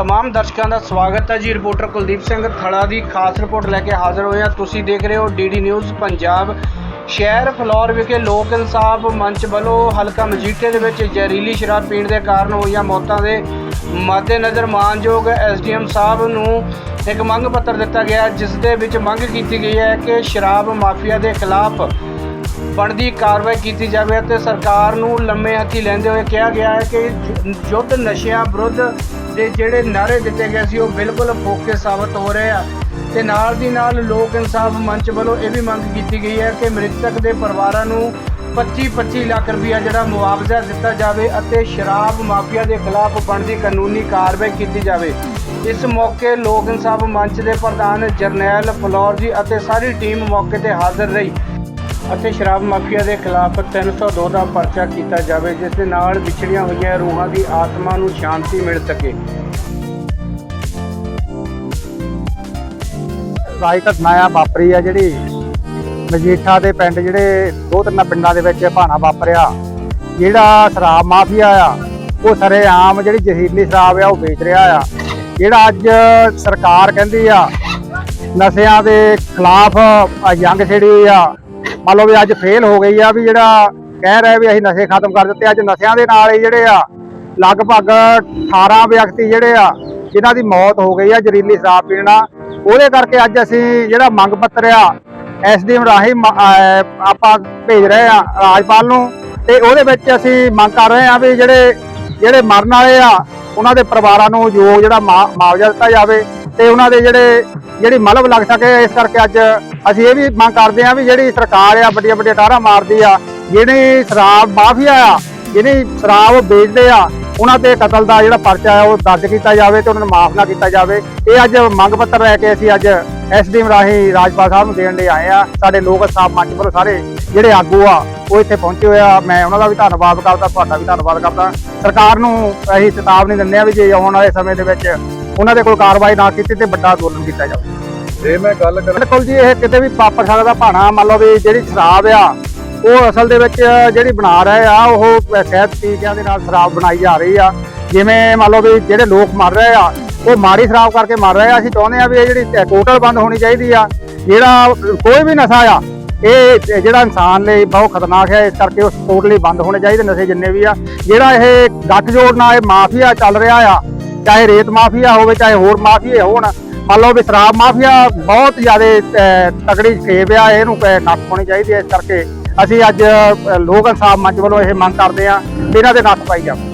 ਤਮਾਮ ਦਰਸ਼ਕਾਂ ਦਾ ਸਵਾਗਤ ਹੈ ਜੀ ਰਿਪੋਰਟਰ ਕੁਲਦੀਪ ਸਿੰਘ ਥੜਾ ਦੀ ਖਾਸ ਰਿਪੋਰਟ ਲੈ ਕੇ ਹਾਜ਼ਰ ਹੋਏ ਹਾਂ ਤੁਸੀਂ ਦੇਖ ਰਹੇ ਹੋ ਡੀਡੀ ਨਿਊਜ਼ ਪੰਜਾਬ ਸ਼ਹਿਰ ਫਲੋਰ ਵਿਖੇ ਲੋਕ ਇਨਸਾਫ ਮੰਚ ਵੱਲੋਂ ਹਲਕਾ ਮਜੀਠੇ ਦੇ ਵਿੱਚ ਜ਼ਹਿਰੀਲੀ ਸ਼ਰਾਬ ਪੀਣ ਦੇ ਕਾਰਨ ਹੋਈਆਂ ਮੌਤਾਂ ਦੇ ਮੱਦੇਨਜ਼ਰ ਮਾਨਯੋਗ ਐਸਡੀਐਮ ਸਾਹਿਬ ਨੂੰ ਇੱਕ ਮੰਗ ਪੱਤਰ ਦਿੱਤਾ ਗਿਆ ਜਿਸ ਦੇ ਵਿੱਚ ਮੰਗ ਕੀਤੀ ਗਈ ਹੈ ਕਿ ਸ਼ਰਾਬ ਮਾਫੀਆ ਦੇ ਖਿਲਾਫ ਬਣਦੀ ਕਾਰਵਾਈ ਕੀਤੀ ਜਾਵੇ ਅਤੇ ਸਰਕਾਰ ਨੂੰ ਲੰਮੇ ਹੱਥੀ ਲੈਂਦੇ ਹੋਏ ਕਿਹਾ ਗਿਆ ਹੈ ਕਿ ਯੁੱਧ ਨਸ਼ਿਆਂ ਵਿਰੁੱਧ ਦੇ ਜਿਹੜੇ ਨਾਅਰੇ ਦਿੱਤੇ ਗਏ ਸੀ, ਉਹ ਬਿਲਕੁਲ ਫੋਕੇ ਸਾਬਤ ਹੋ ਰਹੇ ਆ। ਤੇ ਨਾਲ ਦੀ ਨਾਲ ਲੋਕ ਇਨਸਾਫ ਮੰਚ ਵੱਲੋਂ ਇਹ ਵੀ ਮੰਗ ਕੀਤੀ ਗਈ ਹੈ ਕਿ ਮ੍ਰਿਤਕ ਦੇ ਪਰਿਵਾਰਾਂ ਨੂੰ 25-25 ਲੱਖ ਰੁਪਇਆ ਜਿਹੜਾ ਮੁਆਵਜ਼ਾ ਦਿੱਤਾ ਜਾਵੇ ਅਤੇ ਸ਼ਰਾਬ ਮਾਫੀਆ ਦੇ ਖਿਲਾਫ ਬਣਦੀ ਕਾਨੂੰਨੀ ਕਾਰਵਾਈ ਕੀਤੀ ਜਾਵੇ। ਇਸ ਮੌਕੇ ਲੋਕ ਇਨਸਾਫ ਮੰਚ ਦੇ ਪ੍ਰਧਾਨ ਜਰਨੈਲ ਫਲੌਰ ਜੀ ਅਤੇ ਸਾਰੀ ਟੀਮ ਮੌਕੇ ਤੇ ਹਾਜ਼ਰ ਰਹੀ। ਅਤੇ ਸ਼ਰਾਬ ਮਾਫੀਆ ਦੇ ਖਿਲਾਫ 302 ਦਾ ਪਰਚਾ ਕੀਤਾ ਜਾਵੇ, ਜਿਸ ਦੇ ਨਾਲ ਵਿਛੜੀਆਂ ਹੋਈਆਂ ਰੂਹਾਂ ਦੀ ਆਤਮਾ ਨੂੰ ਸ਼ਾਂਤੀ ਮਿਲ ਸਕੇ। ਰਾਈ ਘਟਨਾ ਆ ਵਾਪਰੀ ਆ ਜਿਹੜੀ ਮਜੀਠਾ ਦੇ ਪਿੰਡ ਜਿਹੜੇ ਦੋ ਤਿੰਨ ਪਿੰਡਾਂ ਦੇ ਵਿੱਚ ਭਾਣਾ ਵਾਪਰਿਆ। ਜਿਹੜਾ ਸ਼ਰਾਬ ਮਾਫੀਆ ਆ, ਉਹ ਸਰੇਆਮ ਜਿਹੜੀ ਜ਼ਹਿਰੀਲੀ ਸ਼ਰਾਬ ਆ, ਉਹ ਵੇਚ ਰਿਹਾ ਆ। ਜਿਹੜਾ ਅੱਜ ਸਰਕਾਰ ਕਹਿੰਦੀ ਆ ਨਸ਼ਿਆਂ ਦੇ ਖਿਲਾਫ ਜੰਗ ਛੇੜੀ ਆ। ਮੰਨ ਲਓ ਵੀ ਅੱਜ ਫੇਲ ਹੋ ਗਈ ਆ ਵੀ ਜਿਹੜਾ ਕਹਿ ਰਿਹਾ ਵੀ ਅਸੀਂ ਨਸ਼ੇ ਖਤਮ ਕਰ ਦਿੱਤੇ, ਅੱਜ ਨਸ਼ਿਆਂ ਦੇ ਨਾਲ ਹੀ ਜਿਹੜੇ ਆ, ਲਗਭਗ 18 ਵਿਅਕਤੀ ਜਿਹੜੇ ਆ, ਜਿਨ੍ਹਾਂ ਦੀ ਮੌਤ ਹੋ ਗਈ ਆ ਜ਼ਹਿਰੀਲੀ ਸ਼ਰਾਬ ਪੀਣ ਨਾਲ। ਉਹਦੇ ਕਰਕੇ ਅੱਜ ਅਸੀਂ ਜਿਹੜਾ ਮੰਗ ਪੱਤਰ ਆ ਐਸਡੀਐਮ ਰਾਹੀਂ ਮ- ਅਹ ਆਪਾਂ ਭੇਜ ਰਹੇ ਆ ਰਾਜਪਾਲ ਨੂੰ। ਤੇ ਉਹਦੇ ਵਿੱਚ ਅਸੀਂ ਮੰਗ ਕਰ ਰਹੇ ਆ ਵੀ ਜਿਹੜੇ ਜਿਹੜੇ ਮਰਨ ਵਾਲੇ ਆ, ਉਹਨਾਂ ਦੇ ਪਰਿਵਾਰਾਂ ਨੂੰ ਯੋਗ ਜਿਹੜਾ ਮੁਆਵਜ਼ਾ ਦਿੱਤਾ ਜਾਵੇ ਤੇ ਉਹਨਾਂ ਦੇ ਜਿਹੜੇ ਜਿਹੜੀ ਮਲਬ ਲੱਗ ਸਕੇ ਇਸ ਕਰਕੇ ਅੱਜ ਅਸੀਂ ਇਹ ਵੀ ਮੰਗ ਕਰਦੇ ਆ ਵੀ ਜਿਹੜੀ ਸਰਕਾਰ ਆ, ਵੱਡੀਆਂ ਵੱਡੀਆਂ ਟਾਰਾਂ ਮਾਰਦੀ ਆ ਜਿਹੜੀ ਸ਼ਰਾਬ ਮਾਫੀਆ ਆ ਜਿਹੜੀ ਸ਼ਰਾਬ ਵੇਚਦੇ ਆ, ਉਹਨਾਂ ਤੇ ਕਤਲ ਦਾ ਜਿਹੜਾ ਪਰਚਾ ਆ, ਉਹ ਦਰਜ ਕੀਤਾ ਜਾਵੇ ਤੇ ਉਹਨਾਂ ਨੂੰ ਮਾਫ ਨਾ ਕੀਤਾ ਜਾਵੇ। ਇਹ ਅੱਜ ਮੰਗ ਪੱਤਰ ਲੈ ਕੇ ਅਸੀਂ ਅੱਜ ਐਸਡੀਐਮ ਰਾਹੀਂ ਰਾਜਪਾਲ ਸਾਹਿਬ ਨੂੰ ਦੇਣ ਲਈ ਆਏ ਆ। ਸਾਡੇ ਲੋਕ ਸਾਹਿਬ ਮੰਚ ਵੱਲੋਂ ਸਾਰੇ ਜਿਹੜੇ ਆਗੂ ਆ, ਉਹ ਇੱਥੇ ਪਹੁੰਚੇ ਹੋਏ ਆ। ਮੈਂ ਉਹਨਾਂ ਦਾ ਵੀ ਧੰਨਵਾਦ ਕਰਦਾ, ਤੁਹਾਡਾ ਵੀ ਧੰਨਵਾਦ ਕਰਦਾ। ਸਰਕਾਰ ਨੂੰ ਅਸੀਂ ਚੇਤਾਵਨੀ ਦਿੰਦੇ ਆ ਵੀ ਜੇ ਆਉਣ ਵਾਲੇ ਸਮੇਂ ਦੇ ਵਿੱਚ ਉਹਨਾਂ ਦੇ ਕੋਲ ਕਾਰਵਾਈ ਨਾ ਕੀਤੀ ਤੇ ਵੱਡਾ ਅੰਦੋਲਨ ਕੀਤਾ ਜਾਵੇ। ਜੇ ਮੈਂ ਗੱਲ ਕਰਾਂ ਬਿਲਕੁਲ ਜੀ ਇਹ ਕਿਤੇ ਵੀ ਵਾਪਰ ਸਕਦਾ ਭਾਣਾ ਮੰਨ ਲਓ ਵੀ ਜਿਹੜੀ ਸ਼ਰਾਬ ਆ ਉਹ ਅਸਲ ਦੇ ਵਿੱਚ ਜਿਹੜੀ ਬਣਾ ਰਹੇ ਆ ਉਹ ਸ਼ਹਿਦ ਟੀਕਿਆਂ ਦੇ ਨਾਲ ਸ਼ਰਾਬ ਬਣਾਈ ਜਾ ਰਹੀ ਆ। ਜਿਵੇਂ ਮੰਨ ਲਓ ਵੀ ਜਿਹੜੇ ਲੋਕ ਮਰ ਰਹੇ ਆ ਉਹ ਮਾੜੀ ਸ਼ਰਾਬ ਕਰਕੇ ਮਰ ਰਹੇ ਆ। ਅਸੀਂ ਚਾਹੁੰਦੇ ਆ ਵੀ ਇਹ ਜਿਹੜੀ ਟੋਟਲ ਬੰਦ ਹੋਣੀ ਚਾਹੀਦੀ ਆ। ਜਿਹੜਾ ਕੋਈ ਵੀ ਨਸ਼ਾ ਆ ਇਹ ਜਿਹੜਾ ਇਨਸਾਨ ਲਈ ਬਹੁਤ ਖਤਰਨਾਕ ਹੈ ਇਸ ਕਰਕੇ ਉਹ ਟੋਟਲੀ ਬੰਦ ਹੋਣੇ ਚਾਹੀਦੇ ਨਸ਼ੇ ਜਿੰਨੇ ਵੀ ਆ। ਜਿਹੜਾ ਇਹ ਗੱਠ ਜੋੜਨਾ ਇਹ ਮਾਫੀਆ ਚੱਲ ਰਿਹਾ ਆ ਚਾਹੇ ਰੇਤ ਮਾਫੀਆ ਹੋਵੇ ਚਾਹੇ ਹੋਰ ਮਾਫੀਏ ਹੋਣ ਮੰਨ ਲਓ ਵੀ ਸ਼ਰਾਬ ਮਾਫੀਆ ਬਹੁਤ ਜ਼ਿਆਦਾ ਤਕੜੀ ਖੇਪ ਆ ਇਹਨੂੰ ਅਹ, ਨੱਥ ਪਾਉਣੀ ਚਾਹੀਦੀ ਹੈ ਇਸ ਕਰਕੇ ਅਸੀਂ ਅੱਜ ਲੋਕ ਇਨਸਾਫ ਮੰਚ ਵੱਲੋਂ ਇਹ ਮੰਗ ਕਰਦੇ ਆ ਵੀ ਇਹਨਾਂ ਦੇ ਨੱਥ ਪਾਈ ਜਾਵੇ।